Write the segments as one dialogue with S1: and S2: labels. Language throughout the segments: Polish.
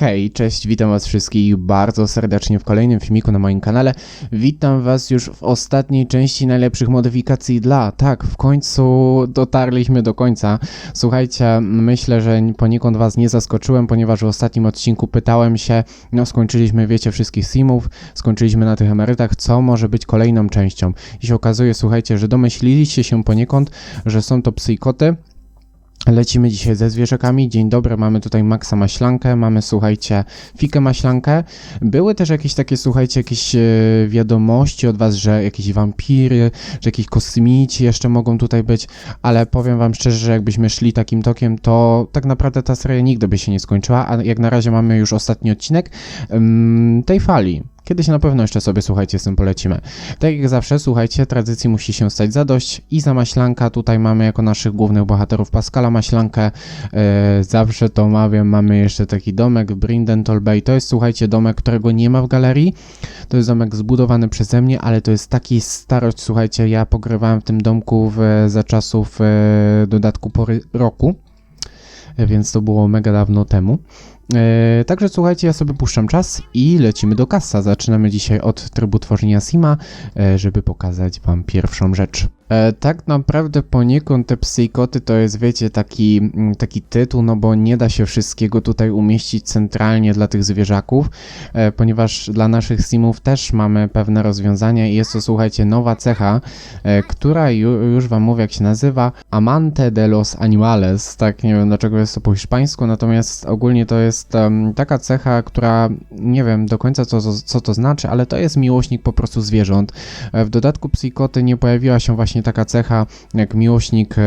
S1: Hej, cześć, witam was wszystkich bardzo serdecznie w kolejnym filmiku na moim kanale. Witam was już w ostatniej części najlepszych modyfikacji dla. Tak, w końcu dotarliśmy do końca. Słuchajcie, myślę, że poniekąd was nie zaskoczyłem, ponieważ w ostatnim odcinku pytałem się, no skończyliśmy, wiecie, wszystkich simów, skończyliśmy na tych emerytach, co może być kolejną częścią. I się okazuje, słuchajcie, że domyśliliście się poniekąd, że są to psy i koty, Lecimy dzisiaj ze zwierzakami. Dzień dobry, mamy tutaj Maxa Maślankę, mamy, słuchajcie, Fikę Maślankę. Były też jakieś takie, słuchajcie, jakieś e, wiadomości od was, że jakieś wampiry, że jakieś kosmici jeszcze mogą tutaj być, ale powiem wam szczerze, że jakbyśmy szli takim tokiem, to tak naprawdę ta seria nigdy by się nie skończyła, a jak na razie mamy już ostatni odcinek ym, tej fali. Kiedyś na pewno jeszcze sobie, słuchajcie, z tym polecimy. Tak jak zawsze, słuchajcie, tradycji musi się stać zadość. Iza Maślanka, tutaj mamy jako naszych głównych bohaterów Pascala Maślankę. E, zawsze to omawiam, mamy jeszcze taki domek w Brindentol Bay. To jest, słuchajcie, domek, którego nie ma w galerii. To jest domek zbudowany przeze mnie, ale to jest taki starość, słuchajcie, ja pogrywałem w tym domku w, za czasów e, dodatku pory roku e, więc to było mega dawno temu. E, także słuchajcie, ja sobie puszczam czas i lecimy do kasa. Zaczynamy dzisiaj od trybu tworzenia Sima, e, żeby pokazać Wam pierwszą rzecz. E, tak naprawdę poniekąd te psy i koty to jest, wiecie, taki, mm, taki tytuł, no bo nie da się wszystkiego tutaj umieścić centralnie dla tych zwierzaków, e, ponieważ dla naszych simów też mamy pewne rozwiązania i jest to, słuchajcie, nowa cecha, e, która ju, już wam mówię, jak się nazywa, Amante de los Animales, tak, nie wiem dlaczego jest to po hiszpańsku, natomiast ogólnie to jest um, taka cecha, która, nie wiem do końca co, co to znaczy, ale to jest miłośnik po prostu zwierząt. W dodatku psy i koty nie pojawiła się właśnie właśnie taka cecha jak miłośnik e,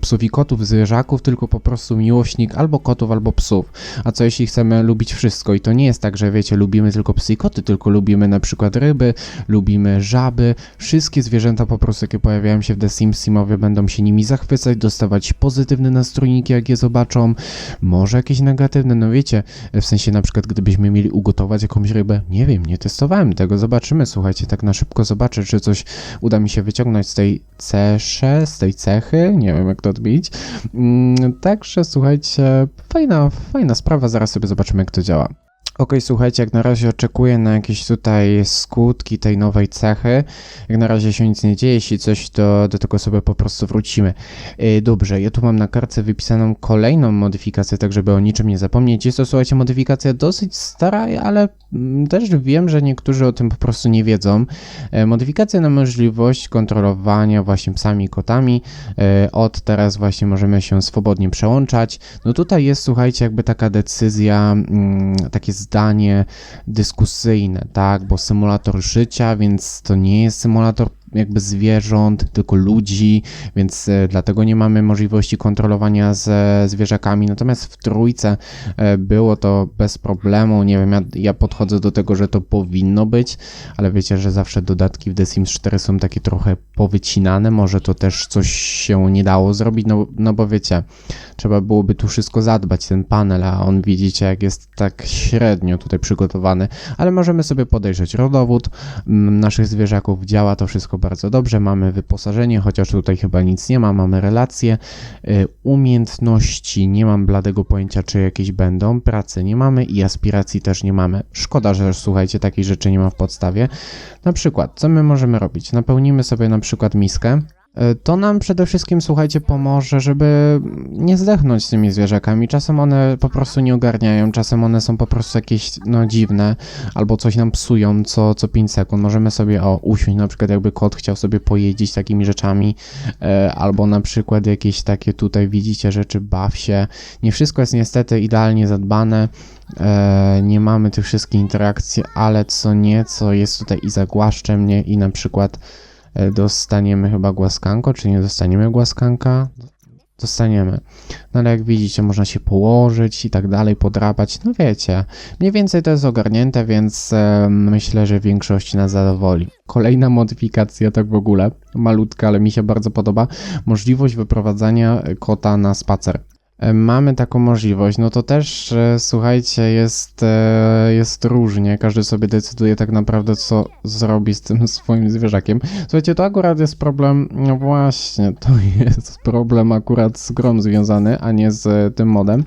S1: psów i kotów, zwierzaków, tylko po prostu miłośnik albo kotów, albo psów. A co jeśli chcemy lubić wszystko? I to nie jest tak, że wiecie, lubimy tylko psy i koty, tylko lubimy na przykład ryby, lubimy żaby, wszystkie zwierzęta po prostu, jakie pojawiają się w The Sims Simowie, będą się nimi zachwycać, dostawać pozytywne nastrojniki, jak je zobaczą, może jakieś negatywne, no wiecie, w sensie na przykład gdybyśmy mieli ugotować jakąś rybę, nie wiem, nie testowałem tego, zobaczymy, słuchajcie, tak na szybko zobaczę, czy coś uda mi się wyciągnąć wyciągnąć z tej cesze, z tej cechy, nie wiem jak to odbić. Mm, także słuchajcie, fajna, fajna sprawa, zaraz sobie zobaczymy jak to działa. Ok, słuchajcie, jak na razie oczekuję na jakieś tutaj skutki tej nowej cechy. Jak na razie się nic nie dzieje, jeśli coś, to do tego sobie po prostu wrócimy. Yy, dobrze, ja tu mam na kartce wypisaną kolejną modyfikację, tak żeby o niczym nie zapomnieć. Jest to, słuchajcie, modyfikacja dosyć stara, ale mm, też wiem, że niektórzy o tym po prostu nie wiedzą. Yy, modyfikacja na możliwość kontrolowania właśnie psami i kotami. Yy, od teraz właśnie możemy się swobodnie przełączać. No tutaj jest, słuchajcie, jakby taka decyzja, yy, takie zdanie dyskusyjne, tak, bo symulator życia, więc to nie jest symulator jakby zwierząt, tylko ludzi, więc e, dlatego nie mamy możliwości kontrolowania ze zwierzakami. Natomiast w trójce e, było to bez problemu. Nie wiem, ja, ja podchodzę do tego, że to powinno być, ale wiecie, że zawsze dodatki w The Sims 4 są takie trochę powycinane. Może to też coś się nie dało zrobić, no, no bo wiecie, trzeba byłoby tu wszystko zadbać, ten panel, a on widzicie, jak jest tak średnio tutaj przygotowany, ale możemy sobie podejrzeć rodowód naszych zwierzaków, działa to wszystko bardzo dobrze, mamy wyposażenie, chociaż tutaj chyba nic nie ma, mamy relacje, y, umiejętności, nie mam bladego pojęcia, czy jakieś będą, pracy nie mamy i aspiracji też nie mamy. Szkoda, że słuchajcie, takich rzeczy nie ma w podstawie. Na przykład, co my możemy robić? Napełnimy sobie na przykład miskę, to nam przede wszystkim, słuchajcie, pomoże, żeby nie zdechnąć z tymi zwierzakami. Czasem one po prostu nie ogarniają, czasem one są po prostu jakieś, no, dziwne, albo coś nam psują co, co 5 sekund. Możemy sobie, o, usiąść, na przykład jakby kot chciał sobie pojeździć takimi rzeczami, e, albo na przykład jakieś takie tutaj, widzicie, rzeczy, baw się. Nie wszystko jest niestety idealnie zadbane, e, nie mamy tych wszystkich interakcji, ale co nieco jest tutaj i zagłaszcze mnie i na przykład E, dostaniemy chyba głaskanko, czy nie dostaniemy głaskanka? Dostaniemy. No ale jak widzicie, można się położyć i tak dalej, podrapać. No wiecie, mniej więcej to jest ogarnięte, więc e, myślę, że większość nas zadowoli. Kolejna modyfikacja, tak w ogóle, malutka, ale mi się bardzo podoba, możliwość wyprowadzania kota na spacer. E, mamy taką możliwość, no to też e, słuchajcie, jest, e, jest różnie. Każdy sobie decyduje tak naprawdę, co zrobi z tym swoim zwierzakiem. Słuchajcie, to akurat jest problem, no właśnie, to jest problem akurat z grom związany, a nie z tym modem.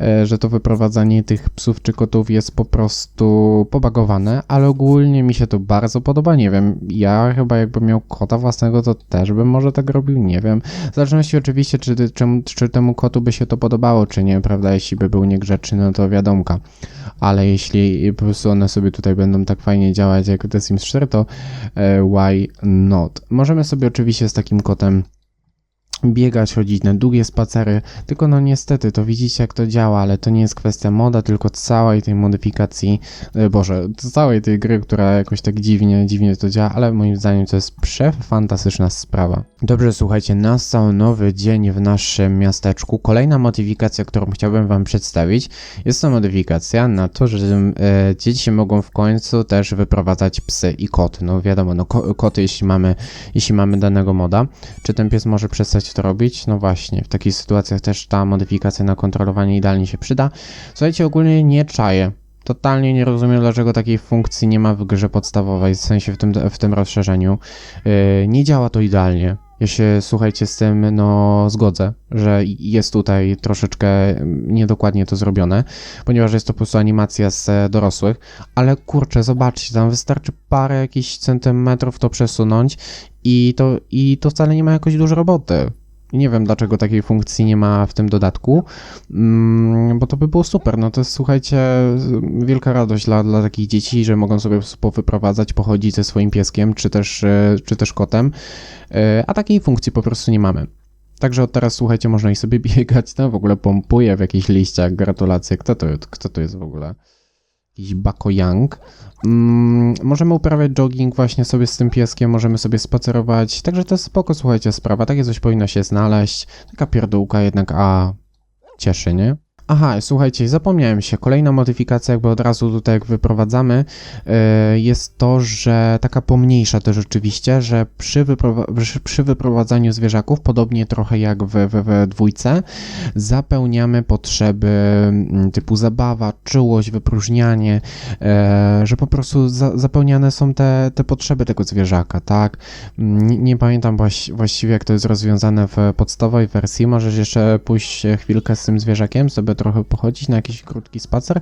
S1: E, że to wyprowadzanie tych psów czy kotów jest po prostu pobagowane, ale ogólnie mi się to bardzo podoba, nie wiem, ja chyba jakbym miał kota własnego, to też bym może tak robił, nie wiem, w zależności oczywiście, czy, czy, czy temu kotu by się to podobało, czy nie, prawda, jeśli by był niegrzeczny, no to wiadomka, ale jeśli po prostu one sobie tutaj będą tak fajnie działać jak The Sims 4, to e, why not? Możemy sobie oczywiście z takim kotem biegać, chodzić na długie spacery, tylko no niestety to widzicie jak to działa, ale to nie jest kwestia moda, tylko całej tej modyfikacji, e, boże, całej tej gry, która jakoś tak dziwnie, dziwnie to działa, ale moim zdaniem to jest przefantastyczna sprawa. Dobrze, słuchajcie, nastał nowy dzień w naszym miasteczku. Kolejna modyfikacja, którą chciałbym wam przedstawić, jest to modyfikacja na to, że e, dzieci mogą w końcu też wyprowadzać psy i koty. No wiadomo, no ko koty jeśli mamy, jeśli mamy danego moda, czy ten pies może przestać to robić? No właśnie, w takich sytuacjach też ta modyfikacja na kontrolowanie idealnie się przyda. Słuchajcie, ogólnie nie czaję. Totalnie nie rozumiem, dlaczego takiej funkcji nie ma w grze podstawowej, w sensie w tym, w tym rozszerzeniu. Yy, nie działa to idealnie. Ja się, słuchajcie, z tym no zgodzę, że jest tutaj troszeczkę niedokładnie to zrobione, ponieważ jest to po prostu animacja z e, dorosłych, ale kurczę, zobaczcie, tam wystarczy parę jakichś centymetrów to przesunąć i to, i to wcale nie ma jakoś dużo roboty. Nie wiem, dlaczego takiej funkcji nie ma w tym dodatku, mm, bo to by było super. No to jest, słuchajcie, wielka radość dla, dla takich dzieci, że mogą sobie powyprowadzać, pochodzić ze swoim pieskiem, czy też, e, czy też kotem, e, a takiej funkcji po prostu nie mamy. Także od teraz, słuchajcie, można i sobie biegać, no w ogóle pompuje w jakichś liściach, gratulacje. Kto to, kto to jest w ogóle? Jakiś Bako Young. Mm, możemy uprawiać jogging właśnie sobie z tym pieskiem, możemy sobie spacerować, także to jest spoko, słuchajcie, sprawa, takie coś powinno się znaleźć, taka pierdółka jednak, a cieszy, nie? Aha, słuchajcie, zapomniałem się. Kolejna modyfikacja, jakby od razu tutaj jak wyprowadzamy, yy, jest to, że taka pomniejsza też oczywiście, że przy, wyprowa- przy wyprowadzaniu zwierzaków, podobnie trochę jak w, w, w dwójce, zapełniamy potrzeby mm, typu zabawa, czułość, wypróżnianie, yy, że po prostu za, zapełniane są te, te potrzeby tego zwierzaka, tak? Nie, nie pamiętam właś, właściwie jak to jest rozwiązane w podstawowej wersji. Możesz jeszcze pójść chwilkę z tym zwierzakiem, sobie trochę pochodzić na jakiś krótki spacer.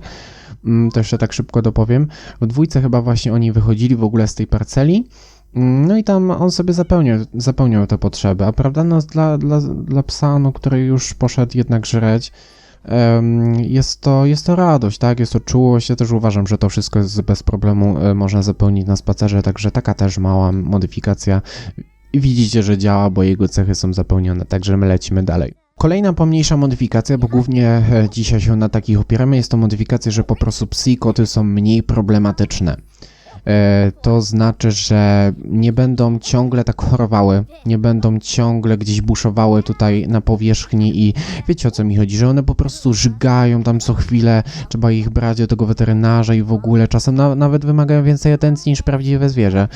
S1: Mm, to jeszcze tak szybko dopowiem. W dwójce chyba właśnie oni wychodzili w ogóle z tej parceli. Mm, no i tam on sobie zapełniał, zapełniał te potrzeby, a prawda, no dla, dla, dla psa, no, który już poszedł jednak żreć, jest to, jest to radość, tak, jest to czułość, ja też uważam, że to wszystko jest bez problemu e, można zapełnić na spacerze, także taka też mała modyfikacja widzicie, że działa, bo jego cechy są zapełnione, także my lecimy dalej. Kolejna pomniejsza modyfikacja, bo głównie e, dzisiaj się na takich opieramy, jest to modyfikacja, że po prostu psy i koty są mniej problematyczne. E, to znaczy, że nie będą ciągle tak chorowały, nie będą ciągle gdzieś buszowały tutaj na powierzchni i wiecie o co mi chodzi, że one po prostu żygają tam co chwilę, trzeba ich brać do tego weterynarza i w ogóle czasem na, nawet wymagają więcej atencji niż prawdziwe zwierzę,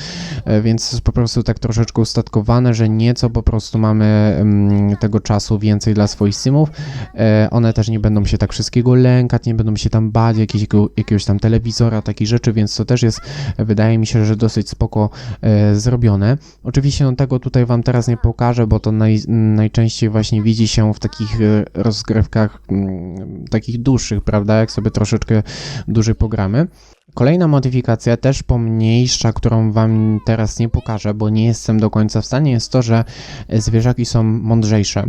S1: e, więc jest po prostu tak troszeczkę ustatkowane, że nieco po prostu mamy mm, tego czasu więcej dla swoich simów, e, one też nie będą się tak wszystkiego lękać, nie będą się tam bać jakiegoś, jakiegoś tam telewizora, takich rzeczy, więc to też jest wydaje mi się, że dosyć spoko e, zrobione. Oczywiście no, tego tutaj Wam teraz nie pokażę, bo to naj, najczęściej właśnie widzi się w takich e, rozgrywkach mm, takich dłuższych, prawda, jak sobie troszeczkę dłużej pogramy. Kolejna modyfikacja, też pomniejsza, którą Wam teraz nie pokażę, bo nie jestem do końca w stanie, jest to, że zwierzaki są mądrzejsze,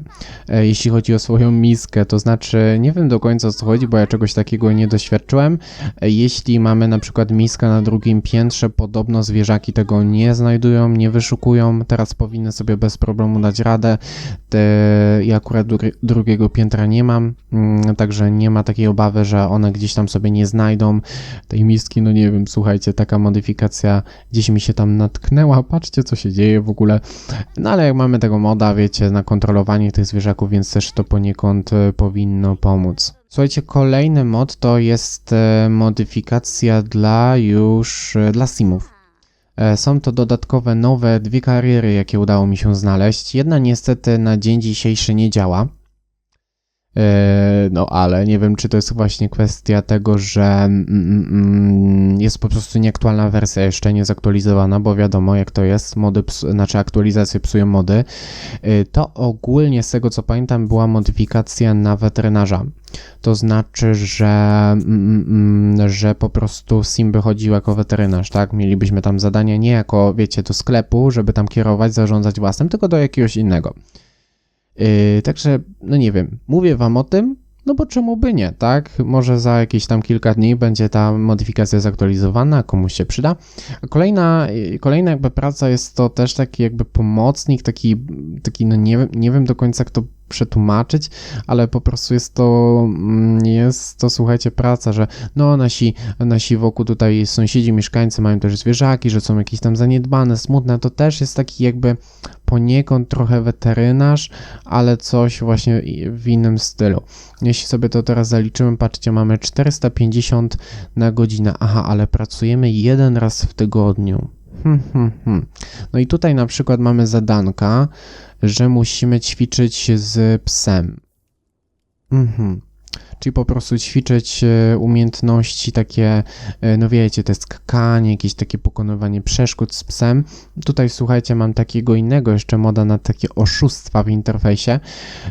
S1: e, jeśli chodzi o swoją miskę. To znaczy, nie wiem do końca o co chodzi, bo ja czegoś takiego nie doświadczyłem. E, jeśli mamy na przykład miskę na drugim piętrze, podobno zwierzaki tego nie znajdują, nie wyszukują. Teraz powinny sobie bez problemu dać radę. Ja akurat drugiego piętra nie mam, mm, także nie ma takiej obawy, że one gdzieś tam sobie nie znajdą tej miski no nie wiem, słuchajcie, taka modyfikacja gdzieś mi się tam natknęła, patrzcie co się dzieje w ogóle. No ale jak mamy tego moda, wiecie, na kontrolowanie tych zwierzaków, więc też to poniekąd e, powinno pomóc. Słuchajcie, kolejny mod to jest e, modyfikacja dla już, e, dla simów. Są to dodatkowe nowe dwie kariery, jakie udało mi się znaleźć. Jedna niestety na dzień dzisiejszy nie działa. E, No ale nie wiem, czy to jest właśnie kwestia tego, że mm, mm, mm, jest po prostu nieaktualna wersja, jeszcze nie zaktualizowana, bo wiadomo jak to jest, mody, znaczy aktualizacje psują mody. E, To ogólnie z tego co pamiętam była modyfikacja na weterynarza. To znaczy, że, że po prostu Simby chodził jako weterynarz, tak? Mielibyśmy tam zadania nie jako, wiecie, do sklepu, żeby tam kierować, zarządzać własnym, tylko do jakiegoś innego. Yy, także, no nie wiem, mówię wam o tym, no bo czemu by nie, tak? Może za jakieś tam kilka dni będzie ta modyfikacja zaktualizowana, komuś się przyda. A kolejna, yy, kolejna jakby praca jest to też taki jakby pomocnik, taki, taki no nie nie wiem do końca jak to przetłumaczyć, ale po prostu jest to, mm, jest to, słuchajcie, praca, że no nasi, nasi wokół tutaj sąsiedzi, mieszkańcy mają też zwierzaki, że są jakieś tam zaniedbane, smutne, to też jest taki jakby poniekąd trochę weterynarz, ale coś właśnie w innym stylu. Jeśli sobie to teraz zaliczymy, patrzcie, mamy 450 na godzinę. Aha, ale pracujemy jeden raz w tygodniu. Hmm, hmm, hmm. No i tutaj na przykład mamy zadanka, że musimy ćwiczyć z psem. Mhm. Czyli po prostu ćwiczyć e, umiejętności takie, e, no wiecie, jest skakanie, jakieś takie pokonywanie przeszkód z psem. Tutaj słuchajcie, mam takiego innego jeszcze moda na takie oszustwa w interfejsie.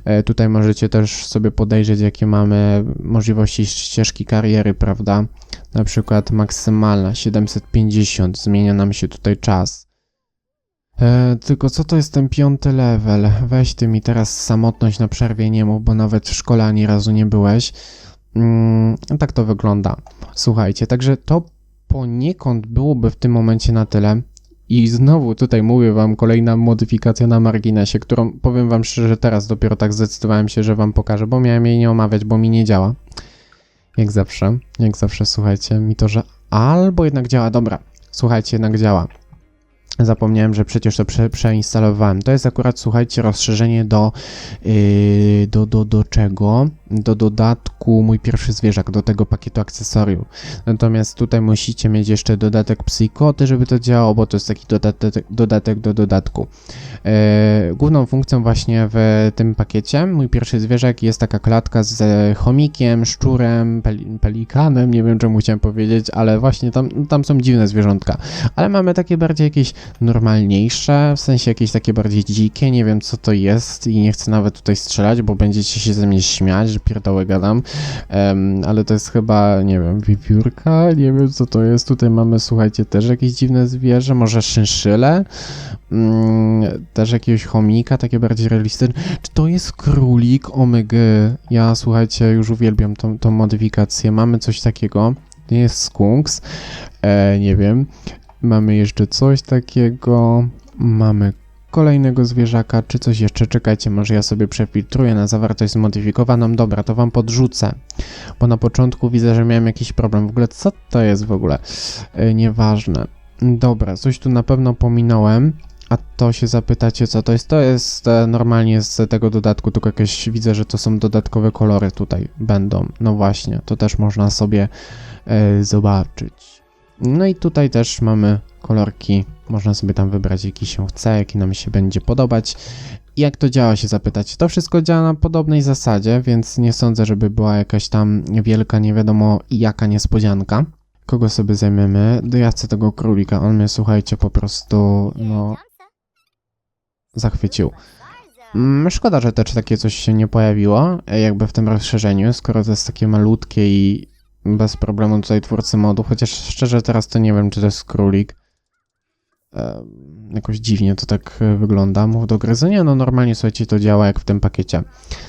S1: E, Tutaj możecie też sobie podejrzeć, jakie mamy możliwości ścieżki kariery, prawda? Na przykład maksymalna 750, zmienia nam się tutaj czas. E, tylko co to jest ten piąty level? Weź ty mi teraz samotność na przerwie nie mów, bo nawet w szkole ani razu nie byłeś. Mm, tak to wygląda. Słuchajcie, także to poniekąd byłoby w tym momencie na tyle. I znowu tutaj mówię wam kolejna modyfikacja na marginesie, którą powiem wam szczerze, teraz dopiero tak zdecydowałem się, że wam pokażę, bo miałem jej nie omawiać, bo mi nie działa. Jak zawsze, jak zawsze słuchajcie, mi to, że albo jednak działa, dobra, słuchajcie, jednak działa. Zapomniałem, że przecież to prze, przeinstalowałem. To jest akurat, słuchajcie, rozszerzenie do, yy, do, do, do czego? Do dodatku mój pierwszy zwierzak, do tego pakietu akcesoriów. Natomiast tutaj musicie mieć jeszcze dodatek psychoty, żeby to działało, bo to jest taki dodatek, dodatek do dodatku. Yy, główną funkcją właśnie w tym pakiecie, mój pierwszy zwierzak, jest taka klatka z chomikiem, szczurem, peli, pelikanem, nie wiem czemu chciałem powiedzieć, ale właśnie tam, tam są dziwne zwierzątka. Ale mamy takie bardziej jakieś normalniejsze, w sensie jakieś takie bardziej dzikie, nie wiem co to jest i nie chcę nawet tutaj strzelać, bo będziecie się ze mnie śmiać, że pierdoły gadam, Em, ale to jest chyba, nie wiem, wiewiórka, nie wiem co to jest, tutaj mamy, słuchajcie, też jakieś dziwne zwierzę, może szynszyle, mm, też jakiegoś chomika, takie bardziej realistyczne, czy to jest królik, omega, ja słuchajcie, już uwielbiam tą, tą modyfikację, mamy coś takiego, nie jest skunks, e, nie wiem, Mamy jeszcze coś takiego. Mamy kolejnego zwierzaka, czy coś jeszcze. Czekajcie, może ja sobie przefiltruję na zawartość zmodyfikowaną. Dobra, to wam podrzucę. Bo na początku widzę, że miałem jakiś problem. W ogóle, co to jest w ogóle? E, nieważne. Dobra, coś tu na pewno pominąłem. A to się zapytacie, co to jest? To jest e, normalnie z tego dodatku, tylko jakieś widzę, że to są dodatkowe kolory tutaj będą. No właśnie, to też można sobie e, zobaczyć. No i tutaj też mamy kolorki. Można sobie tam wybrać, jaki się chce, jaki nam się będzie podobać. Jak to działa, się zapytać? To wszystko działa na podobnej zasadzie, więc nie sądzę, żeby była jakaś tam wielka, nie wiadomo jaka niespodzianka. Kogo sobie zajmiemy? Ja chcę tego królika. On mnie, słuchajcie, po prostu, no, zachwycił. Mm, Szkoda, że też takie coś się nie pojawiło, e, jakby w tym rozszerzeniu, skoro to jest takie malutkie i bez problemu tutaj twórcy modu, chociaż szczerze teraz to nie wiem, czy to jest królik. Jakoś dziwnie to tak e, wygląda. Mów do gryzenia, no normalnie słuchajcie, to działa jak w tym pakiecie.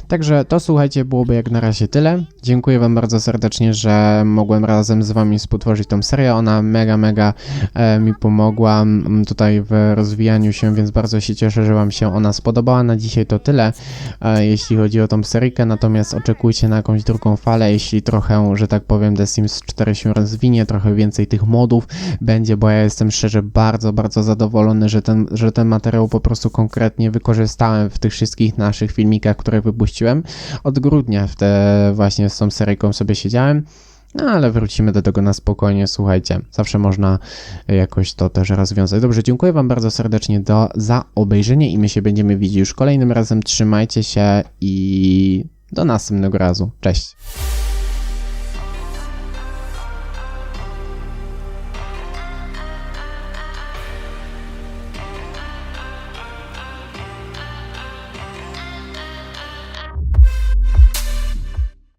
S1: Także to słuchajcie, byłoby jak na razie tyle. Dziękuję wam bardzo serdecznie, że mogłem razem z wami współtworzyć tą serię. Ona mega, mega e, mi pomogła tutaj w rozwijaniu się, więc bardzo się cieszę, że wam się ona spodobała. Na dzisiaj to tyle, e, jeśli chodzi o tą seryjkę, natomiast oczekujcie na jakąś drugą falę, jeśli trochę, że tak powiem, The Sims 4 się rozwinie, trochę więcej tych modów będzie, bo ja jestem szczerze bardzo, bardzo zadowolony, że ten, że ten materiał po prostu konkretnie wykorzystałem w tych wszystkich naszych filmikach, które wypuściłem. Od grudnia w te właśnie z tą seryjką sobie siedziałem. No ale wrócimy do tego na spokojnie, słuchajcie, zawsze można jakoś to też rozwiązać. Dobrze, dziękuję Wam bardzo serdecznie do, za obejrzenie i my się będziemy widzieć już kolejnym razem. Trzymajcie się i Do następnego razu. Cześć.